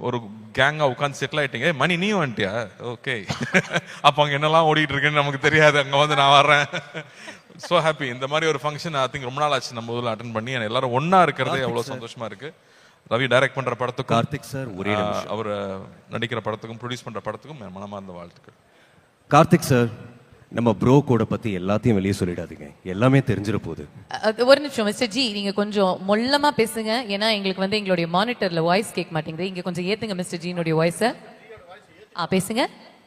ஒரு கேங்கா உட்காந்து செட்டில் ஆயிட்டீங்க. "ஏய், மணி நீயும் வந்துட்டியா? ஓகே அப்போ அங்கே என்னெல்லாம் ஓடிட்டு இருக்குன்னு நமக்கு தெரியாது. அங்கே வந்து நான் வர்றேன். ஸோ ஹாப்பி இந்த மாதிரி ஒரு ஃபங்க்ஷன் ஐ திங்க் ரொம்ப நாள் ஆச்சு நம்ம ஊரில் அட்டன் பண்ணி. எல்லாரும் ஒண்ணா இருக்கிறது அவ்வளோ சந்தோஷமா இருக்கு. ரவி டைரக்ட் பண்ற படத்துக்கும் கார்த்திக் சார் ஒரே அவர் நடிக்கிற படத்துக்கும் ப்ரொடியூஸ் பண்ற படத்துக்கும் மனமார்ந்த வாழ்த்துக்கள். கார்த்திக் சார் நம்ம ப்ரோ கோட பத்தி எல்லாத்தையும் வெளியே சொல்லிடாதீங்க. எல்லாமே தெரிஞ்சிட போகுது அது ஒரு நிமிஷம் மிஸ்டர் ஜி நீங்க கொஞ்சம் மொல்லமா பேசுங்க. ஏன்னா எங்களுக்கு வந்து எங்களுடைய மானிட்டர்ல வாய்ஸ் கேட்க மாட்டேங்குது. இங்க கொஞ்சம் ஏத்துங்க மிஸ்டர் ஜினுடைய வாய்ஸ ஆ பேசுங்க.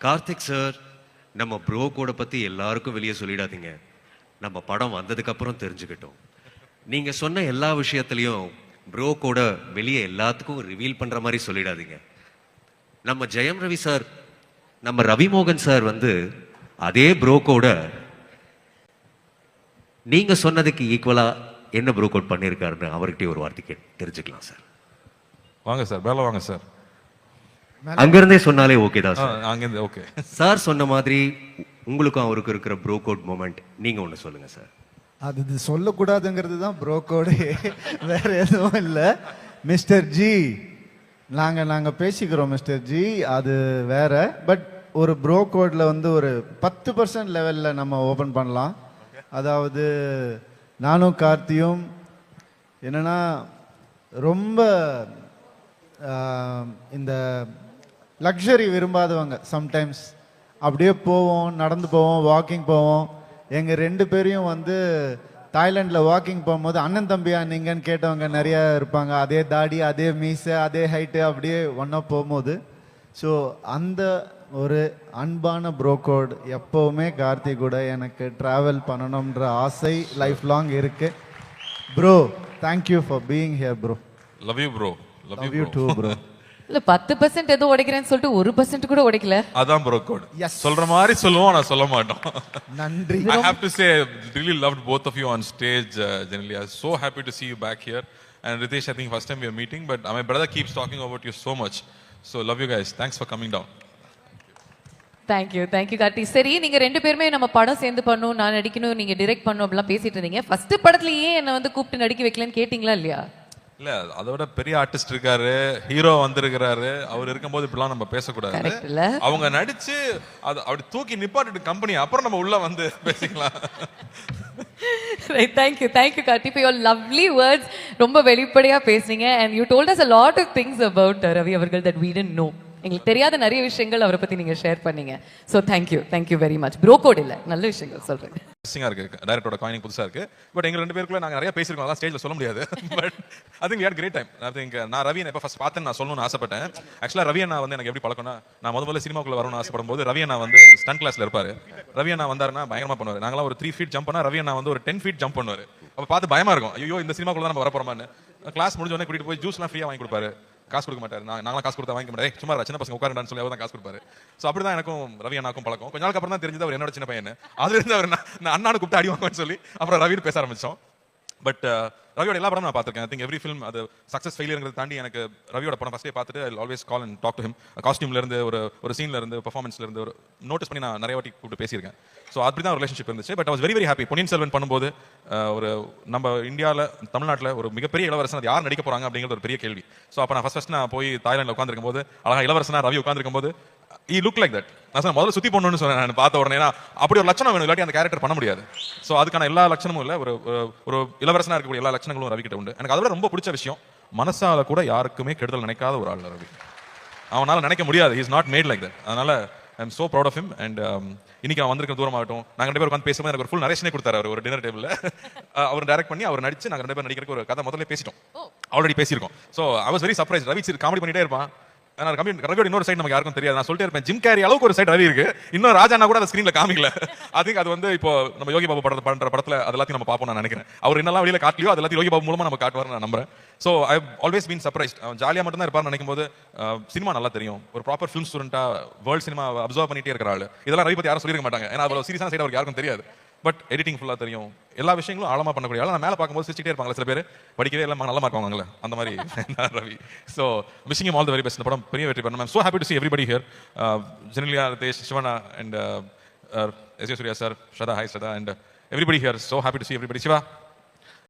கார்த்திக் சார் நம்ம ப்ரோ கோட பத்தி எல்லாருக்கும் வெளியே சொல்லிடாதீங்க. நம்ம படம் வந்ததுக்கு அப்புறம் தெரிஞ்சுக்கிட்டோம். நீங்க சொன்ன எல்லா விஷயத்துலயும் ப்ரோ கோட வெளியே எல்லாத்துக்கும் ரிவீல் பண்ற மாதிரி சொல்லிடாதீங்க. நம்ம ஜெயம் ரவி சார் நம்ம ரவிமோகன் சார் வந்து அதே ப்ரோ கோட நீங்க சொன்னதுக்கு ஈக்குவலா என்ன ப்ரோ கோட் பண்ணியிருக்காருன்னு அவர்கிட்டயே ஒரு வார்த்தை கேட்டு தெரிஞ்சுக்கலாம் சார். வாங்க சார். மேலே வாங்க சார். அங்கிருந்தே சொன்னாலே ஓகே தான் சார். அங்கேருந்து ஓகே சார் சொன்ன மாதிரி உங்களுக்கும் அவருக்கும் இருக்கிற ப்ரோ கோட் மூமெண்ட் நீங்க ஒண்ணு சொல்லுங்க சார். அது இது சொல்லக்கூடாதுங்கிறது தான் ப்ரோக்கோடு வேற எதுவும் இல்லை. மிஸ்டர் ஜி நாங்கள் நாங்கள் பேசிக்கிறோம் மிஸ்டர் ஜி. அது வேற. பட் ஒரு ப்ரோ கோடில் வந்து ஒரு பத்து பர்சன்ட் லெவலில் நம்ம ஓப்பன் பண்ணலாம். அதாவது நானும் கார்த்தியும் என்னென்னா ரொம்ப இந்த லக்ஸரி விரும்பாதவங்க சம்டைம்ஸ் அப்படியே போவோம் நடந்து போவோம் வாக்கிங் போவோம். எங்கள் ரெண்டு பேரையும் வந்து தாய்லாண்டில் வாக்கிங் போகும்போது அண்ணன் தம்பியா நீங்கன்னு கேட்டவங்க நிறையா இருப்பாங்க. அதே தாடி அதே மீசை அதே ஹைட்டு அப்படியே ஒன்றா போகும்போது ஸோ அந்த ஒரு அன்பான ப்ரோகோட் எப்போவுமே கார்த்திக் கூட எனக்கு ட்ராவல் பண்ணணுன்ற ஆசை லைஃப் லாங் இருக்கு bro thank you for being here bro love you bro love love you you too bro இல்ல பத்து பர்சன்ட் ஏதோ உடைக்கிறேன்னு சொல்லிட்டு ஒரு பர்சன்ட் கூட உடைக்கல. அதான் ப்ரோ கோட். சொல்ற மாதிரி சொல்லுவோம் நான் சொல்ல மாட்டோம். நன்றி. I have to say, really loved both of you on stage. Uh, generally, I was so happy to see you back here. And Ritesh, I think first time we are meeting, but uh, my brother keeps talking So love you guys. Thanks for coming down. Thank you thank you Karthi சரி நீங்க ரெண்டு பேருமே நம்ம படம் சேர்ந்து பண்ணணும் நான் நடிக்கணும் நீங்க டிரெக்ட் பண்ணணும் அப்படிலாம் பேசிட்டு இருந்தீங்க. ஃபர்ஸ்ட் படத்துலயே என்ன வந்து கூப்பிட்டு நடிக்க வைக்கலன்னு கேட்டீங்களா இல்லையா? இல்ல அதோட பெரிய ஆர்டிஸ்ட் இருக்காரு ஹீரோ வந்திருக்கிறாரு. அவர் இருக்கும்போது இப்படிலாம் நம்ம பேசக்கூடாது? அவங்க நடிச்சு அது அப்படி தூக்கி நிப்பாட்டிட்டு கம்பெனி அப்புறம் நம்ம உள்ள வந்து பேசிக்கலாம். right thank you thank you Karthi for your lovely words ரொம்ப வெளிப்படையா பேசுனீங்க and you told us a lot of things about uh, Ravi அவர்கள் that we didn't know எங்களுக்கு தெரியாத நிறைய விஷயங்கள் அவரை பத்தி நீங்க ஷேர் பண்ணீங்க. So thank you thank you very much Bro Code இல்ல. நல்ல விஷயங்கள் சொல்றேன். இன்ட்ரெஸ்டிங்காக இருக்கு. டைரக்டரோட காயினிங் புதுசா இருக்கு. பட் எங்க ரெண்டு பேருக்குள்ள நாங்க நிறைய பேசியிருக்கோம். அதான் ஸ்டேஜ்ல சொல்ல முடியாது. But I think had great time I think நான் ரவி எப்போ ஃபர்ஸ்ட் பார்த்தேன் நான் சொல்லணும்னு ஆசைப்பட்டேன். ஆக்சுவலா ரவி அண்ணா வந்து எனக்கு எப்படி பழக்கம்னா நான் முத முதல்ல சினிமாக்குள்ள வரணும்னு ஆசைப்படும் போது ரவி அண்ணா வந்து ஸ்டன் கிளாஸ்ல இருப்பாரு. ரவி அண்ணா வந்தாருன்னா பயங்கரமா பண்ணுவார். நாங்களாம் ஒரு த்ரீ ஃபீட் ஜம்ப் பண்ணா ரவி அண்ணா வந்து ஒரு டென் ஃபீட் ஜம்ப் பண்ணுவார். அப்போ பார்த்து பயமா இருக்கும். ஐயோ இந்த சினிமாக்குள்ள நம்ம வர போறோமான்னு கிளாஸ் முடிஞ்ச உடனே கூட்டிட்டு போய் ஜூஸ்லாம் ஃப்ரீயா வாங்கி கொடுப்பாரு. காசு கொடுக்க மாட்டார். நான் நாங்களாம் காசு கொடுத்தா வாங்கிக்க மாட்டேன் சும்மா சின்ன பசங்க உட்காருடான்னு சொல்லி அவர் தான் காசு கொடுப்பாரு. ஸோ அப்படிதான் எனக்கும் ரவி அண்ணாக்கும் பழக்கம். கொஞ்ச நாளுக்கு அப்புறம் தான் தெரிஞ்சது அவர் என்னோட சின்ன பையன் அதுலேருந்து அவர் நான் அண்ணானு கூப்பிட்டு அடி வாங்குவேன்னு சொல்லி அப்புறம் ரவின்னு பேச ஆரம்பிச்சோம். பட் uh, ரவியோட எல்லா படமும் நான் பார்த்துருக்கேன். ஐ திங்க் எவ்ரி ஃபிலிம் அது சக்ஸஸ் ஃபெயிலியர்ங்கிறத தாண்டி எனக்கு ரவியோட படம் ஃபஸ்ட்டே பார்த்துட்டு I always call and talk to him காஸ்டியூம்ல இருந்து ஒரு ஒரு சீன்ல இருந்து பெர்ஃபார்மன்ஸ்ல இருந்து ஒரு நோட்டீஸ் பண்ணி நான் நிறைய வாட்டி கூப்பிட்டு பேசியிருக்கேன். ஸோ அப்படி தான் ரிலேஷன்ஷிப் இருந்துச்சு. But I very very happy Ponniyin Selvan பண்ணும்போது uh, ஒரு நம்ம இந்தியாவில் தமிழ்நாட்டில் ஒரு மிகப்பெரிய இளவரசன் அது யார் நடிக்க போறாங்க அப்படிங்கிறது ஒரு பெரிய கேள்வி. ஸோ அப்போ நான் ஃபர்ஸ்ட் ஃபஸ்ட் நான் போய் தாய்லாண்டில் உட்காந்துருக்கும் போது அழகாக இளவரசனா ரவி உட்காந்துருக்கும் போது ஈ லுக் லைக் தட் நான் முதல்ல சுத்தி போடணும்னு சொன்னேன் நான் பார்த்த உடனே. அப்படி ஒரு லட்சணம் வேணும் இல்லாட்டி அந்த கேரக்டர் பண்ண முடியாது. ஸோ அதுக்கான எல்லா லட்சணமும் இல்லை. ஒரு ஒரு- ஒரு இளவரசனா இருக்கக்கூடிய எல்லா லட்சணங்களும் ரவி கிட்ட உண்டு. எனக்கு அதோட ரொம்ப பிடிச்ச விஷயம் மனசால கூட யாருக்குமே கெடுதல் நினைக்காத ஒரு ஆள் ரவி. அவனால நினைக்க முடியாது. Is not made like that அதனால I am so proud of him and இன்னைக்கு அவன் வந்திருக்க தூரமாகட்டும். நாங்க ரெண்டு பேரும் உட்காந்து பேசும்போது எனக்கு ஒரு ஃபுல் நரேஷனே கொடுத்தாரு அவர் ஒரு டின்னர் டேபிள்ல அவர் டைரக்ட் பண்ணி அவர் நடிச்சு நாங்க ரெண்டு பேரும் நடிக்கிறதுக்கு ஒரு கதை முதல்ல பேசிட்டோம். ஆல்ரெடி பேசியிருக்கோம். So I was very surprise Ravi comedy பண்ணிட்டே இருப்பான். ஆனால் கம்பி ரவியோட இன்னொரு சைடு நமக்கு யாருக்கும் தெரியாது. நான் சொல்லிட்டு இருப்பேன். ஜிம் கேரி அளவுக்கு ஒரு சைடு ரவி இருக்கு. இன்னும் ராஜானா கூட அந்த ஸ்க்ரீனில் காமிக்கல. அதுக்கு அது வந்து இப்போ நம்ம யோகி பாபு படம் பண்ணுற படத்தில் அது எல்லாத்தையும் நம்ம பார்ப்போம் நான் நினைக்கிறேன். அவர் என்னெல்லாம் வெளியில் காட்டலையோ அது எல்லாத்தையும் யோகி பாபு மூலமாக நம்ம காட்டுவார் நான் நம்புறேன். So I always been surprise அவன் ஜாலியாக மட்டும் தான் இருப்பார் நினைக்கும் போது சினிமா நல்லா தெரியும். ஒரு ப்ராப்பர் ஃபிலிம் ஸ்டூடெண்ட்டாக வேர்ல்ட் சினிமா அப்சர்வ் பண்ணிட்டே இருக்கிற ஆளு. இதெல்லாம் ரவி பற்றி யாரும் சொல்லியிருக்க மாட்டாங்க. ஏன்னா அவ்வளோ சீரியஸான சைடு அவருக்கு யாருக்கும் தெரியாது. பட் எடிட்டிங் ஃபுல்லா தெரியும். எல்லா விஷயங்களும் ஆழமா பண்ணக்கூடிய ஆளு. நான் மேல பார்க்கும்போது சிரிச்சிட்டே இருப்பாங்க சில பேர். படிக்கவே எல்லாம் நல்ல வாங்குவாங்கல்ல. அந்த மாதிரி. Ravi. So wishing all the very best இந்த படம் பெரிய வெற்றி பண்ண ma'am so happy to see everybody here Genelia Ritesh Shivana and S Suriya sir Shraddha hi Shraddha and everybody here so happy to see everybody Siva